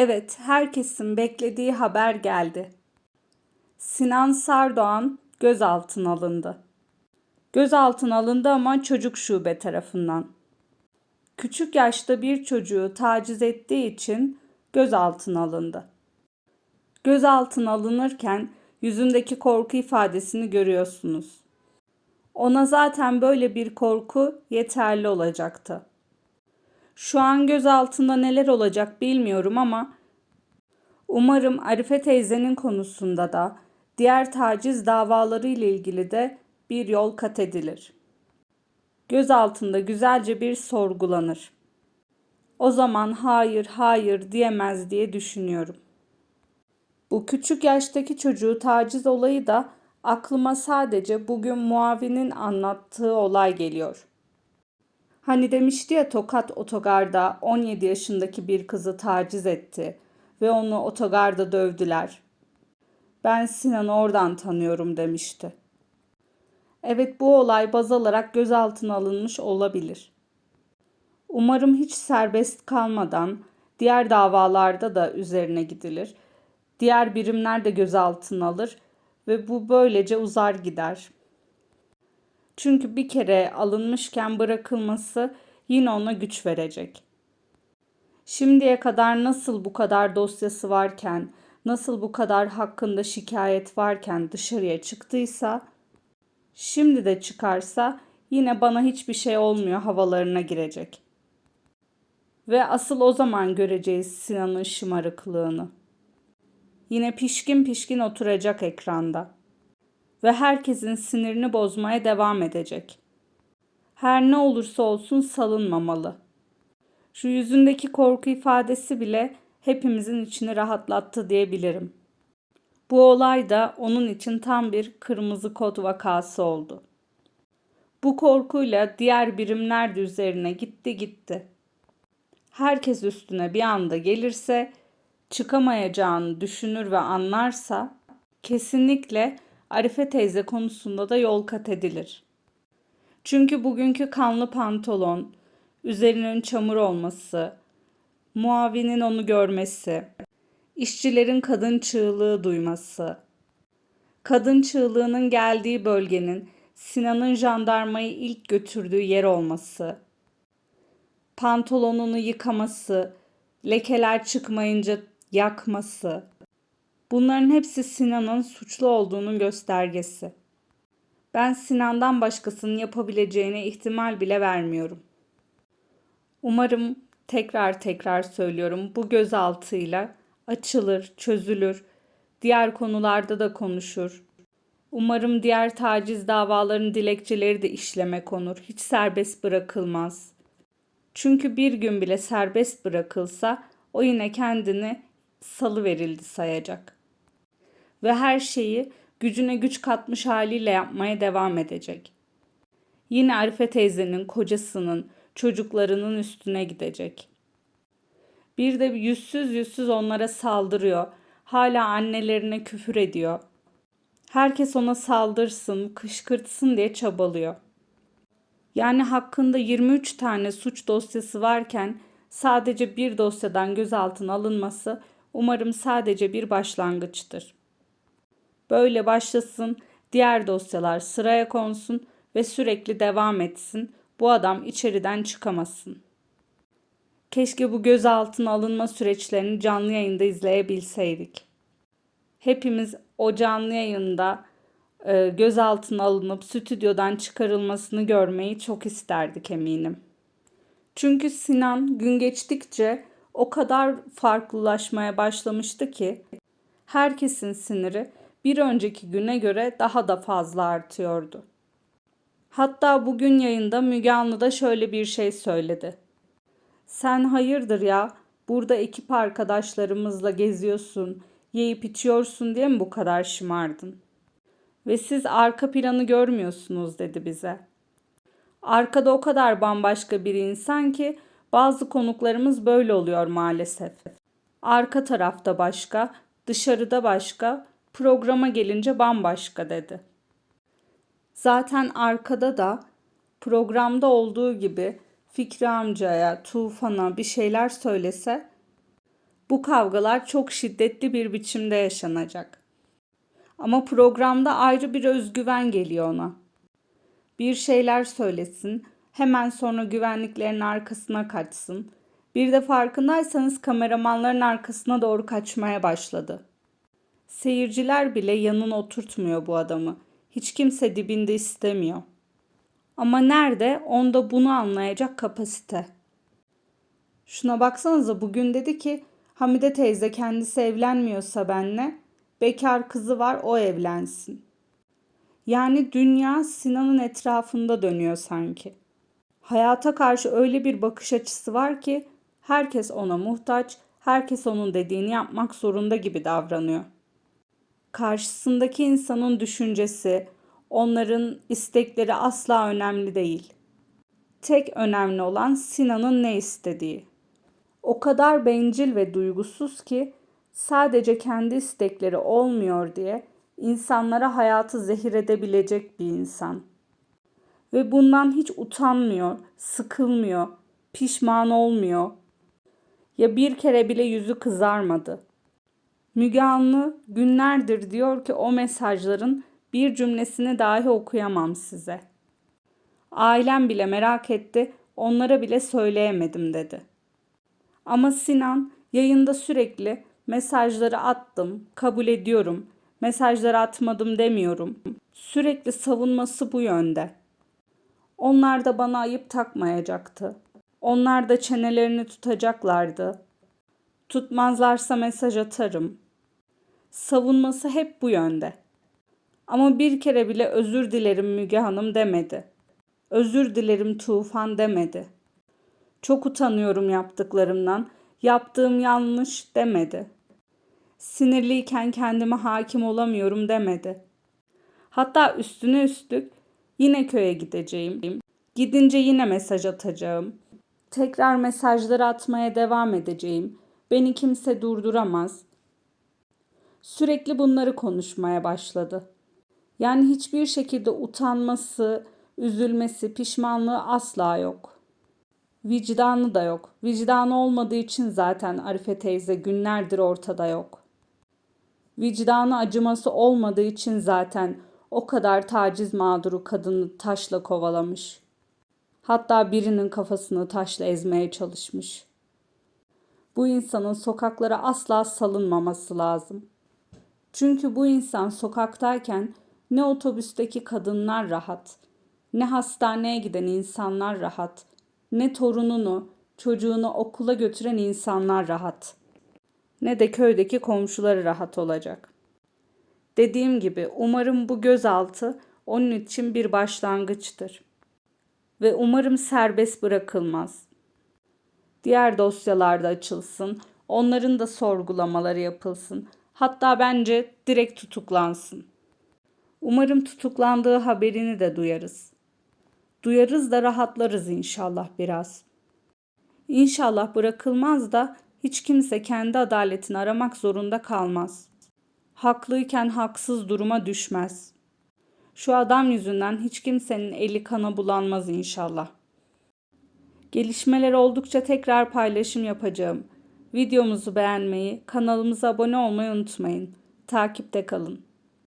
Evet, herkesin beklediği haber geldi. Sinan Sardoğan gözaltına alındı. Gözaltına alındı ama çocuk şube tarafından. Küçük yaşta bir çocuğu taciz ettiği için gözaltına alındı. Gözaltına alınırken yüzündeki korku ifadesini görüyorsunuz. Ona zaten böyle bir korku yeterli olacaktı. Şu an gözaltında neler olacak bilmiyorum ama umarım Arife teyzenin konusunda da diğer taciz davaları ile ilgili de bir yol kat edilir. Gözaltında güzelce bir sorgulanır. O zaman hayır hayır diyemez diye düşünüyorum. Bu küçük yaştaki çocuğu taciz olayı da aklıma sadece bugün muavinin anlattığı olay geliyor. Hani demişti ya Tokat otogarda 17 yaşındaki bir kızı taciz etti ve onu otogarda dövdüler. Ben Sinan'ı oradan tanıyorum demişti. Evet bu olay baz alarak gözaltına alınmış olabilir. Umarım hiç serbest kalmadan diğer davalarda da üzerine gidilir. Diğer birimler de gözaltına alır ve bu böylece uzar gider. Çünkü bir kere alınmışken bırakılması yine ona güç verecek. Şimdiye kadar nasıl bu kadar dosyası varken, nasıl bu kadar hakkında şikayet varken dışarıya çıktıysa, şimdi de çıkarsa yine bana hiçbir şey olmuyor havalarına girecek. Ve asıl o zaman göreceğiz Sinan'ın şımarıklığını. Yine pişkin pişkin oturacak ekranda ve herkesin sinirini bozmaya devam edecek. Her ne olursa olsun salınmamalı. Şu yüzündeki korku ifadesi bile hepimizin içini rahatlattı diyebilirim. Bu olay da onun için tam bir kırmızı kod vakası oldu. Bu korkuyla diğer birimler de üzerine gitti gitti. Herkes üstüne bir anda gelirse, çıkamayacağını düşünür ve anlarsa kesinlikle Arife teyze konusunda da yol kat edilir. Çünkü bugünkü kanlı pantolon, üzerinin çamur olması, muavinin onu görmesi, işçilerin kadın çığlığı duyması, kadın çığlığının geldiği bölgenin Sinan'ın jandarmayı ilk götürdüğü yer olması, pantolonunu yıkaması, lekeler çıkmayınca yakması, Bunların hepsi Sinan'ın suçlu olduğunun göstergesi. Ben Sinan'dan başkasının yapabileceğine ihtimal bile vermiyorum. Umarım tekrar tekrar söylüyorum bu gözaltıyla açılır, çözülür, diğer konularda da konuşur. Umarım diğer taciz davalarının dilekçeleri de işleme konur. Hiç serbest bırakılmaz. Çünkü bir gün bile serbest bırakılsa o yine kendini salı verildi sayacak ve her şeyi gücüne güç katmış haliyle yapmaya devam edecek. Yine Arife teyzenin, kocasının, çocuklarının üstüne gidecek. Bir de yüzsüz yüzsüz onlara saldırıyor. Hala annelerine küfür ediyor. Herkes ona saldırsın, kışkırtsın diye çabalıyor. Yani hakkında 23 tane suç dosyası varken sadece bir dosyadan gözaltına alınması umarım sadece bir başlangıçtır. Böyle başlasın, diğer dosyalar sıraya konsun ve sürekli devam etsin. Bu adam içeriden çıkamasın. Keşke bu gözaltına alınma süreçlerini canlı yayında izleyebilseydik. Hepimiz o canlı yayında e, gözaltına alınıp stüdyodan çıkarılmasını görmeyi çok isterdik eminim. Çünkü Sinan gün geçtikçe o kadar farklılaşmaya başlamıştı ki herkesin siniri bir önceki güne göre daha da fazla artıyordu. Hatta bugün yayında Müge Anlı da şöyle bir şey söyledi. Sen hayırdır ya burada ekip arkadaşlarımızla geziyorsun, yiyip içiyorsun diye mi bu kadar şımardın? Ve siz arka planı görmüyorsunuz dedi bize. Arkada o kadar bambaşka bir insan ki bazı konuklarımız böyle oluyor maalesef. Arka tarafta başka, dışarıda başka, programa gelince bambaşka dedi. Zaten arkada da programda olduğu gibi Fikri amcaya, Tufan'a bir şeyler söylese Bu kavgalar çok şiddetli bir biçimde yaşanacak. Ama programda ayrı bir özgüven geliyor ona. Bir şeyler söylesin, hemen sonra güvenliklerin arkasına kaçsın. Bir de farkındaysanız kameramanların arkasına doğru kaçmaya başladı. Seyirciler bile yanına oturtmuyor bu adamı. Hiç kimse dibinde istemiyor. Ama nerede onda bunu anlayacak kapasite. Şuna baksanıza bugün dedi ki Hamide teyze kendisi evlenmiyorsa benle bekar kızı var o evlensin. Yani dünya Sinan'ın etrafında dönüyor sanki. Hayata karşı öyle bir bakış açısı var ki herkes ona muhtaç, herkes onun dediğini yapmak zorunda gibi davranıyor. Karşısındaki insanın düşüncesi, onların istekleri asla önemli değil. Tek önemli olan Sinan'ın ne istediği. O kadar bencil ve duygusuz ki sadece kendi istekleri olmuyor diye insanlara hayatı zehir edebilecek bir insan. Ve bundan hiç utanmıyor, sıkılmıyor, pişman olmuyor. Ya bir kere bile yüzü kızarmadı. Müge Anlı günlerdir diyor ki o mesajların bir cümlesini dahi okuyamam size. Ailem bile merak etti, onlara bile söyleyemedim dedi. Ama Sinan yayında sürekli mesajları attım, kabul ediyorum, mesajları atmadım demiyorum. Sürekli savunması bu yönde. Onlar da bana ayıp takmayacaktı. Onlar da çenelerini tutacaklardı. Tutmazlarsa mesaj atarım. Savunması hep bu yönde. Ama bir kere bile özür dilerim Müge Hanım demedi. Özür dilerim Tufan demedi. Çok utanıyorum yaptıklarımdan. Yaptığım yanlış demedi. Sinirliyken kendime hakim olamıyorum demedi. Hatta üstüne üstlük yine köye gideceğim. Gidince yine mesaj atacağım. Tekrar mesajları atmaya devam edeceğim. Beni kimse durduramaz. Sürekli bunları konuşmaya başladı. Yani hiçbir şekilde utanması, üzülmesi, pişmanlığı asla yok. Vicdanı da yok. Vicdanı olmadığı için zaten Arife teyze günlerdir ortada yok. Vicdanı acıması olmadığı için zaten o kadar taciz mağduru kadını taşla kovalamış. Hatta birinin kafasını taşla ezmeye çalışmış. Bu insanın sokaklara asla salınmaması lazım. Çünkü bu insan sokaktayken ne otobüsteki kadınlar rahat, ne hastaneye giden insanlar rahat, ne torununu, çocuğunu okula götüren insanlar rahat. Ne de köydeki komşuları rahat olacak. Dediğim gibi umarım bu gözaltı onun için bir başlangıçtır. Ve umarım serbest bırakılmaz. Diğer dosyalarda açılsın, onların da sorgulamaları yapılsın. Hatta bence direkt tutuklansın. Umarım tutuklandığı haberini de duyarız. Duyarız da rahatlarız inşallah biraz. İnşallah bırakılmaz da hiç kimse kendi adaletini aramak zorunda kalmaz. Haklıyken haksız duruma düşmez. Şu adam yüzünden hiç kimsenin eli kana bulanmaz inşallah. Gelişmeler oldukça tekrar paylaşım yapacağım. Videomuzu beğenmeyi, kanalımıza abone olmayı unutmayın. Takipte kalın.